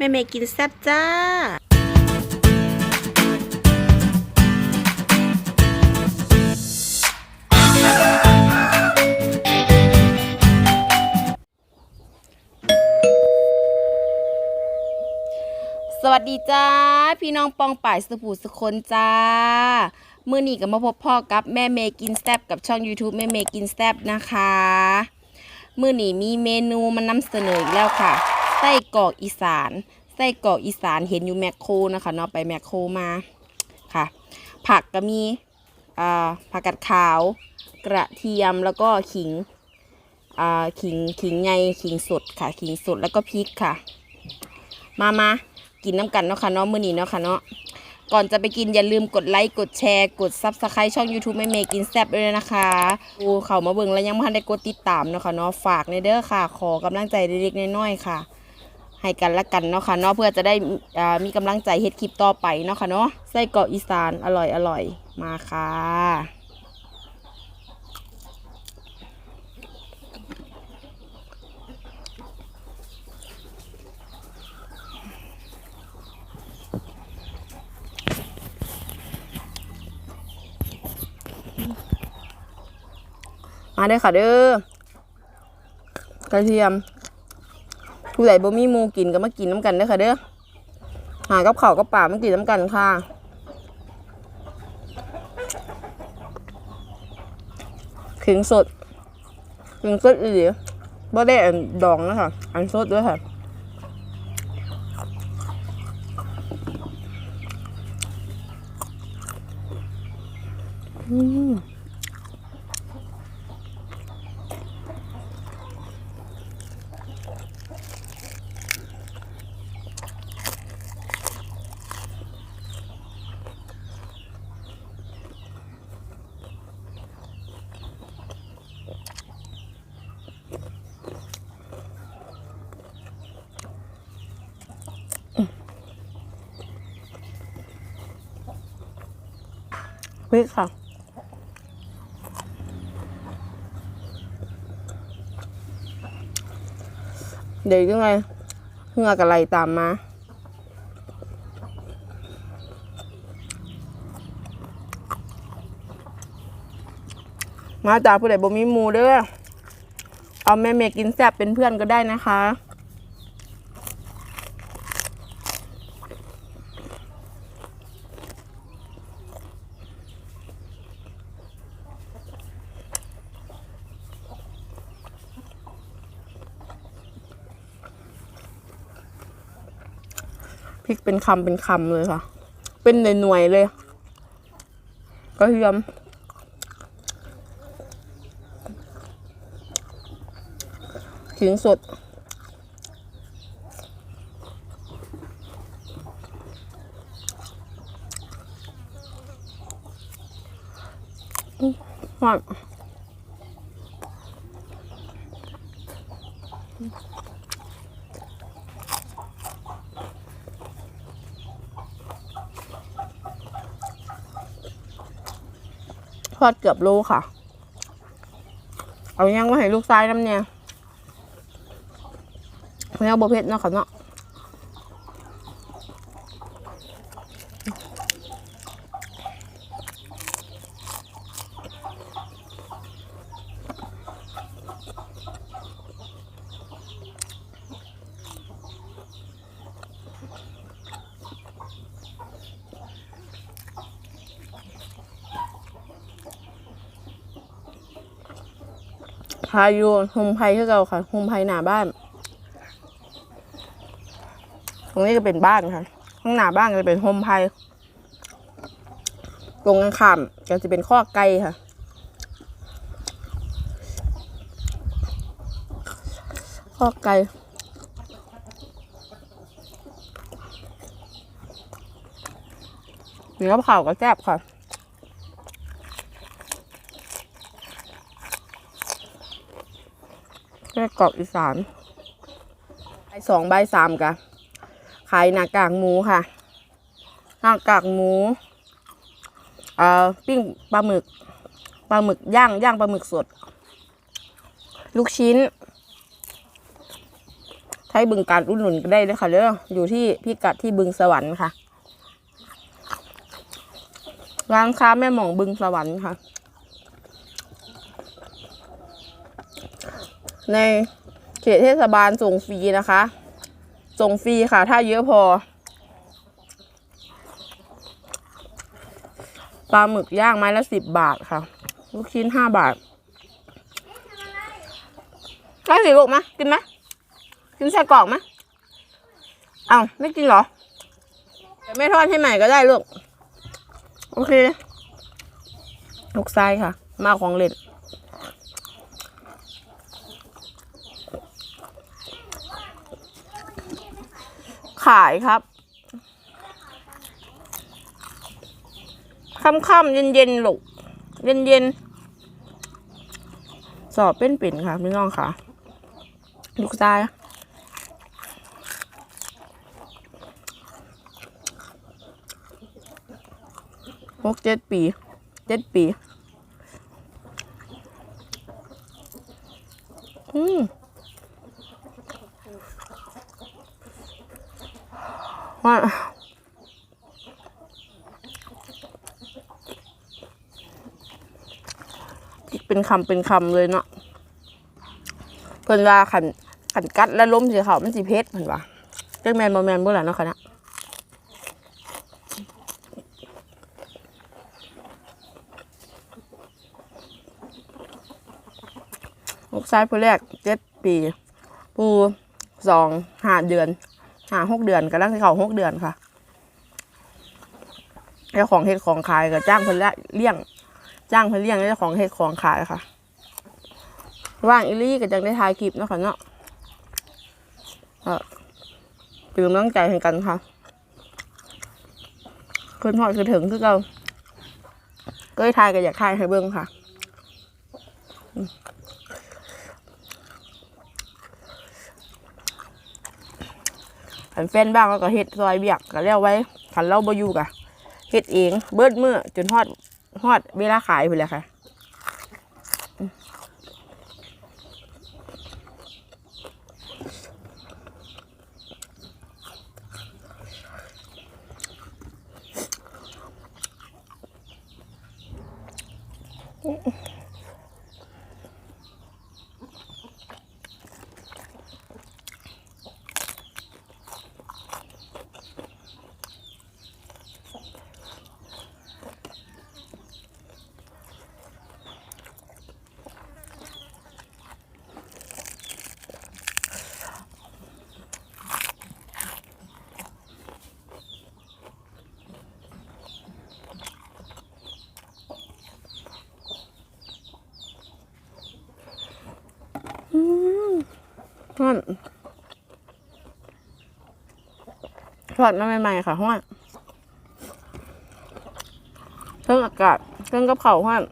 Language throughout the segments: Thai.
แม่เมย์กินแซ่บจ้าสวัสดีจ้า พี่น้องปองป่ายสุภูสุคนจ้า มื่อนี้ก็มาพบพ่อกับแม่เมย์กินแซบกับช่อง YouTube แม่เมย์กินแซบนะคะ มื่อนี้มีเมนูมานำเสนออีกแล้วค่ะ ไส้กรอกอีสานไส้กรอกอีสานเห็นอยู่แมคโครนะคะเนาะไปแมคโครมาค่ะ ผักก็มีอ่าผักกัดขาว กระเทียมแล้วก็ขิงอ่าขิงขิงไงขิงสดค่ะ ขิงสดแล้วก็พริกค่ะ มามากินน้ำกันเนาะค่ะเนาะมื้อนี้เนาะค่ะเนาะก่อนจะไปกินอย่าลืมกดไลค์กดแชร์กด Subscribe ช่อง YouTube แม่เมย์กินแซ่บด้วยนะคะดูเขามาเบิ่งแล้วยังไม่ทันได้กดติดตามเนาะค่ะเนาะฝากในเด้อค่ะ ขอกำลังใจเล็กๆน้อยๆค่ะ ให้กันละกันเนาะค่ะเนาะเพื่อจะได้มีกำลังใจเฮ็ดคลิปต่อไปเนาะค่ะเนาะไส้กรอกอีสานอร่อยอร่อยมาค่ะมาเด้อค่ะเด้อกระเทียม ผู้ใดบ่มีหมูกินก็มากินน้ำกันเด้อค่ะเด้อหากับข้ากับป่ามากินน้ำกันค่ะขิงสดขิงสดอีหลีบ่ได้อันดองนะคะอันสดด้วยค่ะอืม ริกค่ะเดี๋ยวยังไงเหงือกอะไรตามมามาจากผู้ใดบ่มีหมูเด้อ เอาแม่เมกินแซ่บเป็นเพื่อนก็ได้นะคะ พริกเป็นคำเป็นคำเลยค่ะ เป็นหน่วยๆเลยกระเทียมขิงสดหวาน ทอดเกือบโลค่ะ เอายังมาให้ลูกชายน้ำเนี่ยไม่เอาบะเพ็ดเนาะค่ะเนาะ พายุโฮมไพคือเราค่ะโฮมไพหน้าบ้าน ตรงนี้ก็เป็นบ้านค่ะ ข้างหน้าบ้านจะเป็นโฮมไพตรงกันข้ามก็จะเป็นข้อไก่ค่ะข้อไก่เนื้อเผาก็แซ่บค่ะ แค่กรอกอีสานใบสองใบสามกะขายหน้ากากหมูค่ะ หน้ากากหมูเอ่อปิ้งปลาหมึกปลาหมึกย่างย่างปลาหมึกสด ลูกชิ้น ไทยบึงการอุดหนุนก็ได้เลยค่ะเด้ออยู่ที่พิกัดที่บึงสวรรค์ค่ะ ร้านค้าแม่หม่องบึงสวรรค์ค่ะ ในเขตเทศบาลส่งฟรีนะคะ ส่งฟรีค่ะ ถ้าเยอะพอปลาหมึกย่างไม้ละสิบบาทค่ะ ลูกชิ้นห้าบาทได้สิลูกมะกินไหมกินไส้กรอกไหมเอ้าไม่กินเหรอเดี๋ยวแม่ทอดให้ใหม่ก็ได้ลูก โอเคลูกไส้ค่ะ มาของเล่น ขายครับค่ำๆเย็นๆลูกเย็นๆสอบเป็นปิ่นค่ะพี่น้องค่ะ ลูกชายหกเจ็ดปีเจ็ดปี อืม ว่าพริกเป็นคำเป็นคำเลยเนาะเพิ่นว่าขันขันกัดแล้วล้มสิเขามันสิเพชรเพิ่นว่าเจ้าแมนบอแมนบ่หล่ะเนาะคะเนะลูกชายผู้แรกเจ็ดปีผู้สองห้าเดือน หาหกเดือนกำลังสิเขาหกเดือนค่ะเจ้าของเฮ็ดของขายก็จ้างเพิ่นเลี้ยง จ้างเพื่อเลี้ยงเจ้าของเฮ็ดของขายค่ะ ว่างอิลี่ก็จังได้ถ่ายคลิปเนาะค่ะเนาะก็เป็นกำลังใจให้กันค่ะเพื่นทอดคือถึงคือเราก็ให้ถ่ายก็อยากถ่ายให้เบิ่งค่ะ ขันแฟนบ้างแล้วก็เฮ็ดซอยเบียกก็เรียกไว้ขันเราบอยู่กะเฮ็ดเอง เบิดเมื่อจนทอดฮอดเวลาขายไปเลยค่ะ ทอดทอดมาใหม่ๆค่ะห้อนเครื่องอากาศเครื่องกับเข่าวห้อน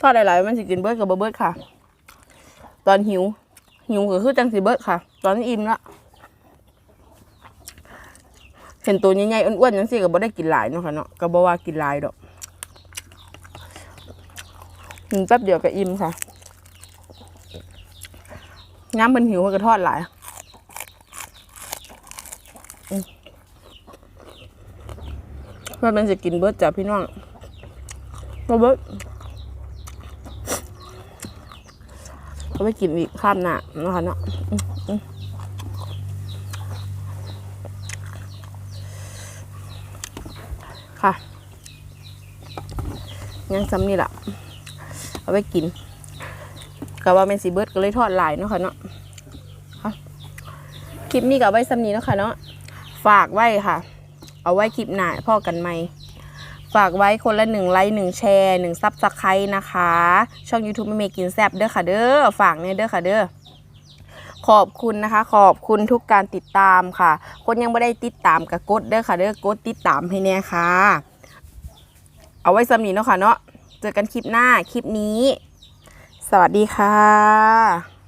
ทอดหลายๆมันสิกินเบิร์ดกับบ่เบิร์ดค่ะ ตอนหิว หิวก็คือจังสิเบิร์ดค่ะ ตอนอิ่มละเห็นตัวใหญ่ๆอ้วนๆจังสิก็บ่ได้กินหลายเนาะค่ะเนาะก็บ่ว่ากินหลายดอกกินแป๊บเดียวก็อิ่มค่ะ น้ำมันหิวมันก็ทอดหลายว่ามันจะกินเบิร์ดจ้ะพี่น้องบ่เบิร์ดก็ไปกินอีกข้ามหน้านะคะเนาะค่ะยังซ้ำนี่แหละเอาไปกิน ก็ว่าเป็นสีเบิร์ดก็เลยทอดหลายเนาะค่ะเนาะคลิปนี้ก็เอาไว้ซำนี้เนาะค่ะเนาะฝากไว้ค่ะ เอาไว้คลิปหน้าพ่อกันไหมฝากไว้คนละหนึ่งไลค์หนึ่งแชร์หนึ่งซับสไครต์นะคะ ช่อง YouTube ไม่เมกินแซบเด้อค่ะเด้อฝากเนี่ยเด้อค่ะเด้อขอบคุณนะคะ ขอบคุณทุกการติดตามค่ะ คนยังไม่ได้ติดตามก็กดเด้อค่ะเด้อกดติดตามให้แน่ค่ะ เอาไว้สำนีเนาะค่ะเนาะเจอกันคลิปหน้าคลิปนี้ สวัสดีค่ะ